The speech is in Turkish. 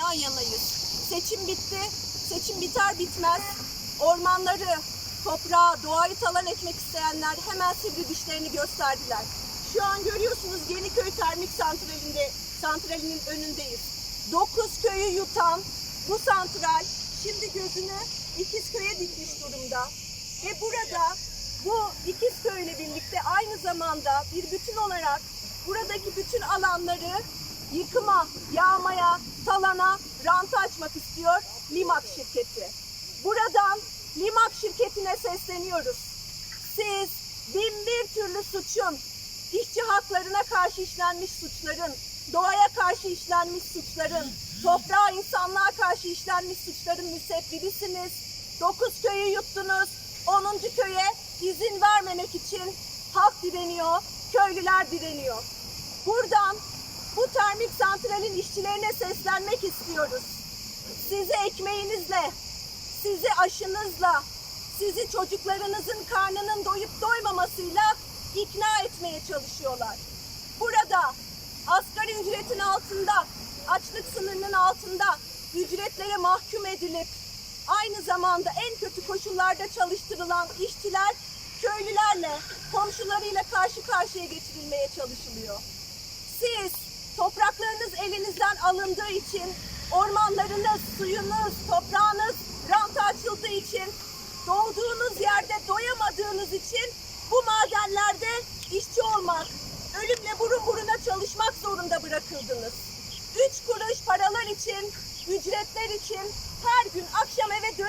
yan yanayız. Seçim bitti. Seçim biter bitmez ormanları, toprağı, doğayı talan etmek isteyenler hemen sivri dişlerini gösterdiler. Şu an görüyorsunuz Yeniköy Termik Santrali'nde, santralinin önündeyiz. 9 köyü yutan bu santral şimdi gözünü İkizköy'e dikmiş durumda. Ve burada bu İkizköy ile birlikte aynı zamanda bir bütün olarak buradaki bütün alanları yıkıma, yağmaya, talana, ranta açmak istiyor Limak şirketi. Buradan Limak şirketine sesleniyoruz. Siz bin bir türlü suçun, işçi haklarına karşı işlenmiş suçların, doğaya karşı işlenmiş suçların, toprağa, insanlığa karşı işlenmiş suçların müsebbibisiniz. Dokuz köyü yuttunuz, onuncu köye izin vermemek için halk direniyor, köylüler direniyor. Buradan bu termik santralin işçilerine seslenmek istiyoruz. Sizi ekmeğinizle, sizi aşınızla, sizi çocuklarınızın karnının doyup doymamasıyla ikna etmeye çalışıyorlar. Burada asgari ücretin altında, açlık sınırının altında ücretlere mahkum edilip aynı zamanda en kötü koşullarda çalıştırılan işçiler köylülerle, komşularıyla karşı karşıya getirilmeye çalışılıyor. Siz topraklarınız elinizden alındığı için, ormanlarınız, suyunuz, toprağınız ranta açıldığı için, doğduğunuz yerde doyamadığınız için bu madenlerde işçi olmak, ölümle burun buruna çalışmak zorunda bırakıldınız. Üç kuruş paralar için, ücretler için her gün akşam eve dön